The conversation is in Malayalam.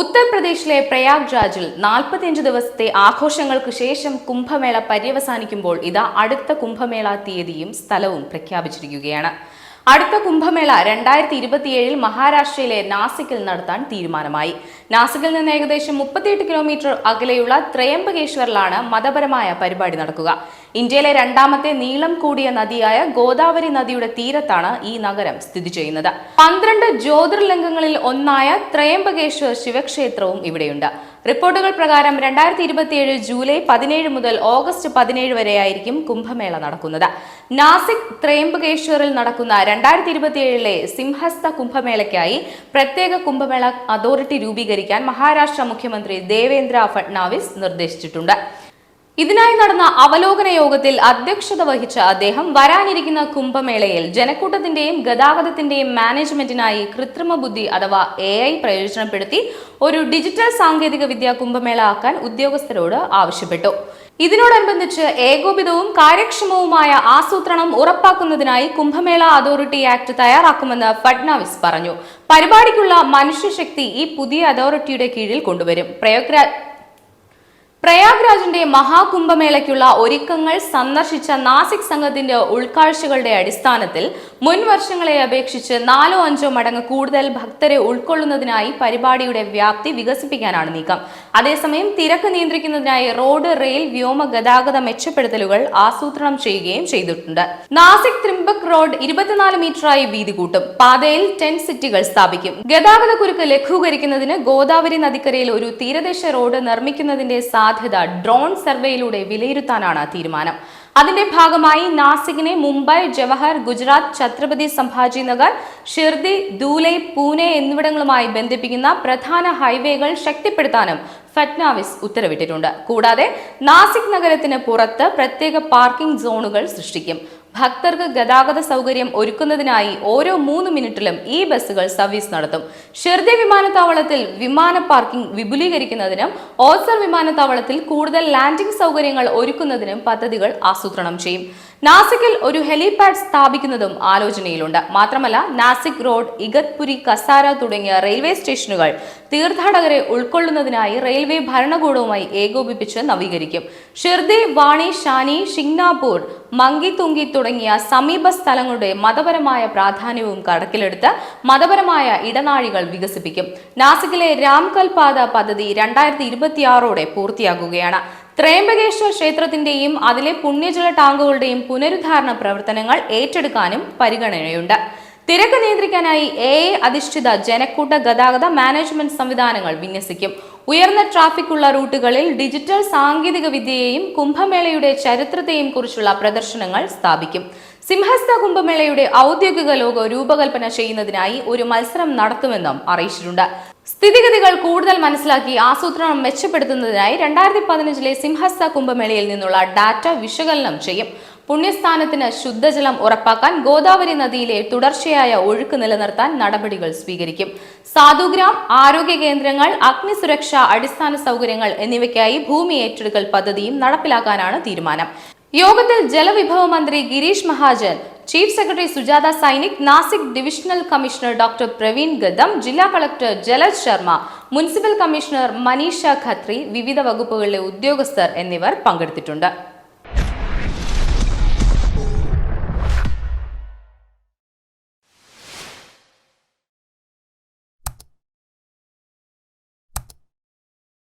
ഉത്തർപ്രദേശിലെ പ്രയാഗ് രാജിൽ നാൽപ്പത്തിയഞ്ച് ദിവസത്തെ ആഘോഷങ്ങൾക്ക് ശേഷം കുംഭമേള പര്യവസാനിക്കുമ്പോൾ ഇതാ അടുത്ത കുംഭമേള തീയതിയും സ്ഥലവും പ്രഖ്യാപിച്ചിരിക്കുകയാണ്. അടുത്ത കുംഭമേള രണ്ടായിരത്തി ഇരുപത്തിയേഴിൽ മഹാരാഷ്ട്രയിലെ നാസിക്കിൽ നടത്താൻ തീരുമാനമായി. നാസിക്കിൽ നിന്ന് ഏകദേശം മുപ്പത്തിയെട്ട് കിലോമീറ്റർ അകലെയുള്ള ത്രയംബകേശ്വറിലാണ് മതപരമായ പരിപാടി നടക്കുക. ഇന്ത്യയിലെ രണ്ടാമത്തെ നീളം കൂടിയ നദിയായ ഗോദാവരി നദിയുടെ തീരത്താണ് ഈ നഗരം സ്ഥിതി ചെയ്യുന്നത്. പന്ത്രണ്ട് ജ്യോതിർലിംഗങ്ങളിൽ ഒന്നായ ത്രയംബകേശ്വർ ശിവക്ഷേത്രവും ഇവിടെയുണ്ട്. റിപ്പോർട്ടുകൾ പ്രകാരം രണ്ടായിരത്തി ഇരുപത്തിയേഴ് ജൂലൈ പതിനേഴ് മുതൽ ഓഗസ്റ്റ് പതിനേഴ് വരെയായിരിക്കും കുംഭമേള നടക്കുന്നത്. നാസിക് ത്രയംബകേശ്വറിൽ നടക്കുന്ന രണ്ടായിരത്തി ഇരുപത്തിയേഴിലെ സിംഹസ്ത കുംഭമേളയ്ക്കായി പ്രത്യേക കുംഭമേള അതോറിറ്റി രൂപീകരിക്കാൻ മഹാരാഷ്ട്ര മുഖ്യമന്ത്രി ദേവേന്ദ്ര ഫട്നാവിസ് നിർദ്ദേശിച്ചിട്ടുണ്ട്. ഇതിനായി നടന്ന അവലോകന യോഗത്തിൽ അധ്യക്ഷത വഹിച്ച അദ്ദേഹം വരാനിരിക്കുന്ന കുംഭമേളയിൽ ജനക്കൂട്ടത്തിന്റെയും ഗതാഗതത്തിന്റെയും മാനേജ്മെന്റിനായി കൃത്രിമ ബുദ്ധി അഥവാ എ ഐ പ്രയോജനപ്പെടുത്തി ഒരു ഡിജിറ്റൽ സാങ്കേതിക വിദ്യ കുംഭമേള ആക്കാൻ ഉദ്യോഗസ്ഥരോട് ആവശ്യപ്പെട്ടു. ഇതിനോടനുബന്ധിച്ച് ഏകോപിതവും കാര്യക്ഷമവുമായ ആസൂത്രണം ഉറപ്പാക്കുന്നതിനായി കുംഭമേള അതോറിറ്റി ആക്ട് തയ്യാറാക്കുമെന്ന് ഫഡ്നാവിസ് പറഞ്ഞു. പരിപാടിക്കുള്ള മനുഷ്യശക്തി ഈ പുതിയ അതോറിറ്റിയുടെ കീഴിൽ കൊണ്ടുവരും. പ്രയോഗ്രാ പ്രയാഗ്രാജിന്റെ മഹാകുംഭമേളയ്ക്കുള്ള ഒരുക്കങ്ങൾ സന്ദർശിച്ച നാസിക് സംഘത്തിന്റെ ഉൾക്കാഴ്ചകളുടെ അടിസ്ഥാനത്തിൽ മുൻ വർഷങ്ങളെ അപേക്ഷിച്ച് നാലോ അഞ്ചോ മടങ്ങ് കൂടുതൽ ഭക്തരെ ഉൾക്കൊള്ളുന്നതിനായി പരിപാടിയുടെ വ്യാപ്തി വികസിപ്പിക്കാനാണ് നീക്കം. അതേസമയം തിരക്ക് നിയന്ത്രിക്കുന്നതിനായി റോഡ് റെയിൽ വ്യോമ ഗതാഗത മെച്ചപ്പെടുത്തലുകൾ ആസൂത്രണം ചെയ്യുകയും ചെയ്തിട്ടുണ്ട്. നാസിക് ത്രിംബക് റോഡ് ഇരുപത്തിനാല് മീറ്ററായി വീതി കൂട്ടും. പാതയിൽ ടെന്റ് സിറ്റികൾ സ്ഥാപിക്കും. ഗതാഗത കുരുക്ക് ലഘൂകരിക്കുന്നതിന് ഗോദാവരി നദിക്കരയിൽ ഒരു തീരദേശ റോഡ് നിർമ്മിക്കുന്നതിന്റെ ഡ്രോൺ സർവേയിലൂടെ വിലയിരുത്താനാണ് തീരുമാനം. അതിന്റെ ഭാഗമായി നാസിക്കിനെ മുംബൈ ജവഹർ ഗുജറാത്ത് ഛത്രപതി സംഭാജി നഗർ ഷിർദി ദൂലെ പൂനെ എന്നിവിടങ്ങളുമായി ബന്ധിപ്പിക്കുന്ന പ്രധാന ഹൈവേകൾ ശക്തിപ്പെടുത്താനും ഫട്നാവിസ് ഉത്തരവിട്ടിട്ടുണ്ട്. കൂടാതെ നാസിക് നഗരത്തിന് പുറത്ത് പ്രത്യേക പാർക്കിംഗ് സോണുകൾ സൃഷ്ടിക്കും. ഭക്തർക്ക് ഗതാഗത സൗകര്യം ഒരുക്കുന്നതിനായി ഓരോ മൂന്ന് മിനിറ്റിലും ഈ ബസ്സുകൾ സർവീസ് നടത്തും. ഷിർദി വിമാനത്താവളത്തിൽ വിമാന പാർക്കിംഗ് വിപുലീകരിക്കുന്നതിനും ഓസർ വിമാനത്താവളത്തിൽ കൂടുതൽ ലാൻഡിംഗ് സൗകര്യങ്ങൾ ഒരുക്കുന്നതിനും പദ്ധതികൾ ആസൂത്രണം ചെയ്യും. നാസിക്കിൽ ഒരു ഹെലിപാഡ് സ്ഥാപിക്കുന്നതും ആലോചനയിലുണ്ട്. മാത്രമല്ല നാസിക് റോഡ് ഇഗത്പുരി കസാര തുടങ്ങിയ റെയിൽവേ സ്റ്റേഷനുകൾ തീർത്ഥാടകരെ ഉൾക്കൊള്ളുന്നതിനായി റെയിൽവേ ഭരണകൂടവുമായി ഏകോപിപ്പിച്ച് നവീകരിക്കും. ഷിർദി വാണി ഷാനി ഷിങ്നാപൂർ മങ്കി തുങ്കി തുടങ്ങിയ സമീപ സ്ഥലങ്ങളുടെ മതപരമായ പ്രാധാന്യവും കണക്കിലെടുത്ത് മതപരമായ ഇടനാഴികൾ വികസിപ്പിക്കും. നാസിക്കിലെ രാംകൽപാത പദ്ധതി രണ്ടായിരത്തി ഇരുപത്തിയാറോടെ പൂർത്തിയാകുകയാണ്. ത്രയംബകേശ്വർ ക്ഷേത്രത്തിന്റെയും അതിലെ പുണ്യജല ടാങ്കുകളുടെയും പുനരുദ്ധാരണ പ്രവർത്തനങ്ങൾ ഏറ്റെടുക്കാനും പരിഗണനയുണ്ട്. തിരക്ക് നിയന്ത്രിക്കാനായി എ എ അധിഷ്ഠിത ജനക്കൂട്ട ഗതാഗത മാനേജ്മെന്റ് സംവിധാനങ്ങൾ വിന്യസിക്കും. ഉയർന്ന ട്രാഫിക് ഉള്ള റൂട്ടുകളിൽ ഡിജിറ്റൽ സാങ്കേതിക വിദ്യയെയും കുംഭമേളയുടെ ചരിത്രത്തെയും കുറിച്ചുള്ള പ്രദർശനങ്ങൾ സ്ഥാപിക്കും. സിംഹസ്ഥ കുംഭമേളയുടെ ഔദ്യോഗിക ലോഗോ രൂപകൽപ്പന ചെയ്യുന്നതിനായി ഒരു മത്സരം നടത്തുമെന്നും അറിയിച്ചിട്ടുണ്ട്. സ്ഥിതിഗതികൾ കൂടുതൽ മനസ്സിലാക്കി ആസൂത്രണം മെച്ചപ്പെടുത്തുന്നതിനായി രണ്ടായിരത്തി പതിനഞ്ചിലെ സിംഹസ്ഥ കുംഭമേളയിൽ നിന്നുള്ള ഡാറ്റ വിശകലനം ചെയ്യും. പുണ്യസ്ഥാനത്തിന് ശുദ്ധജലം ഉറപ്പാക്കാൻ ഗോദാവരി നദിയിലെ തുടർച്ചയായ ഒഴുക്ക് നിലനിർത്താൻ നടപടികൾ സ്വീകരിക്കും. സാധുഗ്രാം ആരോഗ്യ കേന്ദ്രങ്ങൾ അഗ്നിസുരക്ഷ അടിസ്ഥാന സൗകര്യങ്ങൾ എന്നിവയ്ക്കായി ഭൂമി ഏറ്റെടുക്കൽ പദ്ധതിയും നടപ്പിലാക്കാനാണ് തീരുമാനം. യോഗത്തിൽ ജലവിഭവ മന്ത്രി Girish Mahajan chief secretary Sujata Saunik Nashik divisional commissioner doctor Praveen Gedam ജില്ലാ collector Jalaj Sharma municipal commissioner Manisha Khatri വിവിധ വകുപ്പുകളിലെ ഉദ്യോഗസ്ഥർ എന്നിവർ പങ്കെടുത്തിട്ടുണ്ട്.